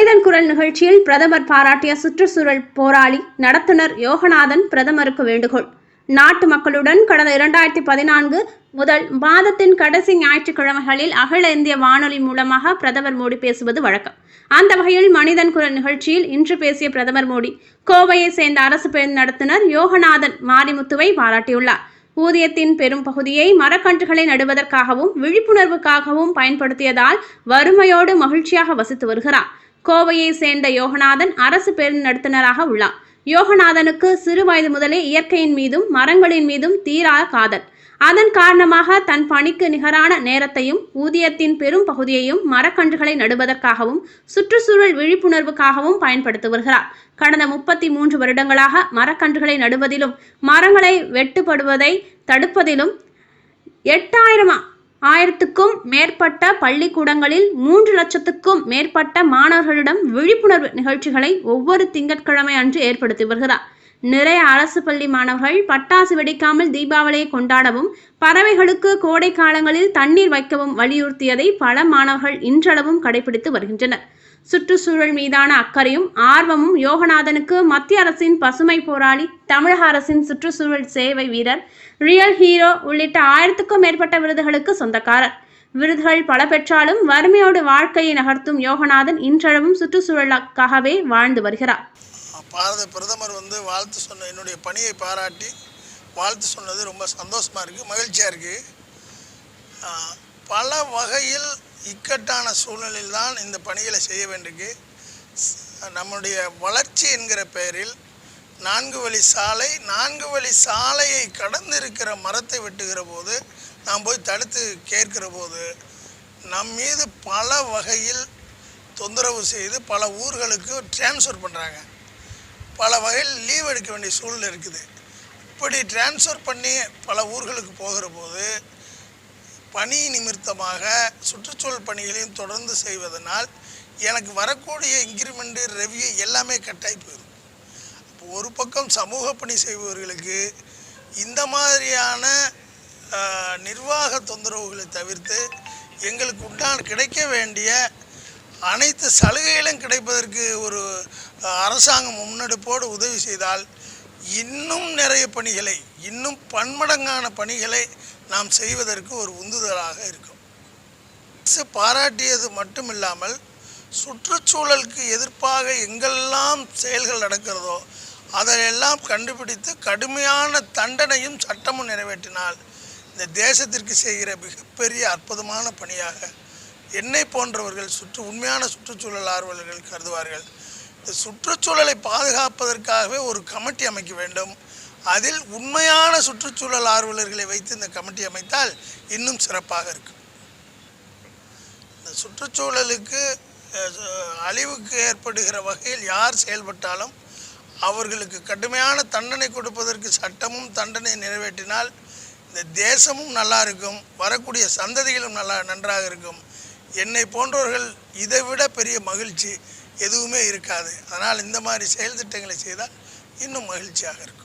மனிதன் குரல் நிகழ்ச்சியில் பிரதமர் பாராட்டிய சுற்றுச்சூழல் போராளி நடத்துனர் யோகநாதன் பிரதமருக்கு வேண்டுகோள். நாட்டு மக்களுடன் கடந்த இரண்டாயிரத்தி பதினான்கு முதல் மாதத்தின் கடைசி ஞாயிற்றுக்கிழமைகளில் அகில இந்திய வானொலி மூலமாக பிரதமர் மோடி பேசுவது வழக்கம். அந்த வகையில் மனிதன் குரல் நிகழ்ச்சியில் இன்று பேசிய பிரதமர் மோடி கோவையை சேர்ந்த அரசு பேருந்து நடத்துனர் யோகநாதன் மாரிமுத்துவை பாராட்டியுள்ளார். ஊதியத்தின் பெரும் பகுதியை மரக்கன்றுகளை நடுவதற்காகவும் விழிப்புணர்வுக்காகவும் பயன்படுத்தியதால் வறுமையோடு மகிழ்ச்சியாக வசித்து வருகிறார். கோவையை சேர்ந்த யோகநாதன் அரசு பேருந்து நடத்துனராக உள்ளார். யோகநாதனுக்கு சிறு வயது முதலே இயற்கையின் மீதும் மரங்களின் மீதும் தீரா காதல். அதன் காரணமாக தன் பணிக்கு நிகரான நேரத்தையும் ஊதியத்தின் பெரும் பகுதியையும் மரக்கன்றுகளை நடுவதற்காகவும் சுற்றுச்சூழல் விழிப்புணர்வுக்காகவும் பயன்படுத்தி வருகிறார். கடந்த முப்பத்தி மூன்று வருடங்களாக மரக்கன்றுகளை நடுவதிலும் மரங்களை வெட்டுப்படுவதை தடுப்பதிலும் எட்டாயிரம் ஆயிரத்துக்கும் மேற்பட்ட பள்ளிக்கூடங்களில் மூன்று லட்சத்துக்கும் மேற்பட்ட மாணவர்களிடம் விழிப்புணர்வு நிகழ்ச்சிகளை ஒவ்வொரு திங்கட்கிழமை அன்று ஏற்படுத்தி வருகிறார். நிறைய அரசு பள்ளி மாணவர்கள் பட்டாசு வெடிக்காமல் தீபாவளியை கொண்டாடவும் பறவைகளுக்கு கோடை காலங்களில் தண்ணீர் வைக்கவும் வலியுறுத்தியதை பல மாணவர்கள் இன்றளவும் கடைபிடித்து வருகின்றனர். சுற்றுச்சூழல் மீதான அக்கறையும் ஆர்வமும் யோகநாதனுக்கு மத்திய அரசின் பசுமை போராளி தமிழக அரசின் சுற்றுச்சூழல் சேவை வீரர் ரியல் ஹீரோ உள்ளிட்ட ஆயிரத்துக்கும் மேற்பட்ட விருதுகளுக்கு சொந்தக்காரர். விருதுகள் பல பெற்றாலும் வறுமையோடு வாழ்க்கையை நகர்த்தும் யோகநாதன் இன்றளவும் சுற்றுச்சூழலுக்காகவே வாழ்ந்து வருகிறார். பாரத பிரதமர் வந்து வாழ்த்து சொன்ன என்னுடைய பணியை பாராட்டி வாழ்த்து சொன்னது ரொம்ப சந்தோஷமாக இருக்குது மகிழ்ச்சியாக இருக்குது பல வகையில் இக்கட்டான சூழ்நிலையில் தான் இந்த பணிகளை செய்ய வேண்டியிருக்கு. நம்முடைய வளர்ச்சி என்கிற பெயரில் நான்கு வழி சாலை நான்கு வழி சாலையை கடந்து இருக்கிற மரத்தை வெட்டுகிற போது நாம் போய் தடுத்து கேட்கிற போது நம் மீது பல வகையில் தொந்தரவு செய்து பல ஊர்களுக்கு டிரான்ஸ்ஃபர் பண்ணுறாங்க பல வகையில் லீவ் எடுக்க வேண்டிய சூழ்நிலை இருக்குது. இப்படி டிரான்ஸ்ஃபர் பண்ணி பல ஊர்களுக்கு போகிற போது பணி நிமித்தமாக சுற்றுச்சூழல் பணிகளையும் தொடர்ந்து செய்வதனால் எனக்கு வரக்கூடிய இன்க்ரிமெண்ட்டு ரெவ்யூ எல்லாமே கட்டாகி போயிடும். அப்போ ஒரு பக்கம் சமூக பணி செய்பவர்களுக்கு இந்த மாதிரியான நிர்வாக தொந்தரவுகளை தவிர்த்து எங்களுக்கு உண்டான கிடைக்க வேண்டிய அனைத்து சலுகைகளும் கிடைப்பதற்கு ஒரு அரசாங்கம் முன்னெடுப்போடு உதவி செய்தால் இன்னும் நிறைய பணிகளை இன்னும் பன்மடங்கான பணிகளை நாம் செய்வதற்கு ஒரு உந்துதலாக இருக்கும். அரசு பாராட்டியது மட்டுமில்லாமல் சுற்றுச்சூழலுக்கு எதிர்ப்பாக எங்கெல்லாம் செயல்கள் நடக்கிறதோ அதையெல்லாம் கண்டுபிடித்து கடுமையான தண்டனையும் சட்டமும் நிறைவேற்றினால் இந்த தேசத்திற்கு செய்கிற மிகப்பெரிய அற்புதமான பணியாக என்னை போன்றவர்கள் சுற்று உண்மையான சுற்றுச்சூழல் ஆர்வலர்கள் கருதுவார்கள். இந்த சுற்றுச்சூழலை பாதுகாப்பதற்காகவே ஒரு கமிட்டி அமைக்க வேண்டும். அதில் உண்மையான சுற்றுச்சூழல் ஆர்வலர்களை வைத்து இந்த கமிட்டி அமைத்தால் இன்னும் சிறப்பாக இருக்கும். இந்த சுற்றுச்சூழலுக்கு அழிவுக்கு ஏற்படுகிற வகையில் யார் செயல்பட்டாலும் அவர்களுக்கு கடுமையான தண்டனை கொடுப்பதற்கு சட்டமும் தண்டனை நிறைவேற்றினால் இந்த தேசமும் நல்லா இருக்கும். வரக்கூடிய சந்ததிகளும் நல்லா நன்றாக இருக்கும். என்னை போன்றவர்கள் இதை விட பெரிய மகிழ்ச்சி எதுவுமே இருக்காது. அதனால் இந்த மாதிரி செயல் திட்டங்களை செய்தால் இன்னும் மகிழ்ச்சியாக இருக்கும்.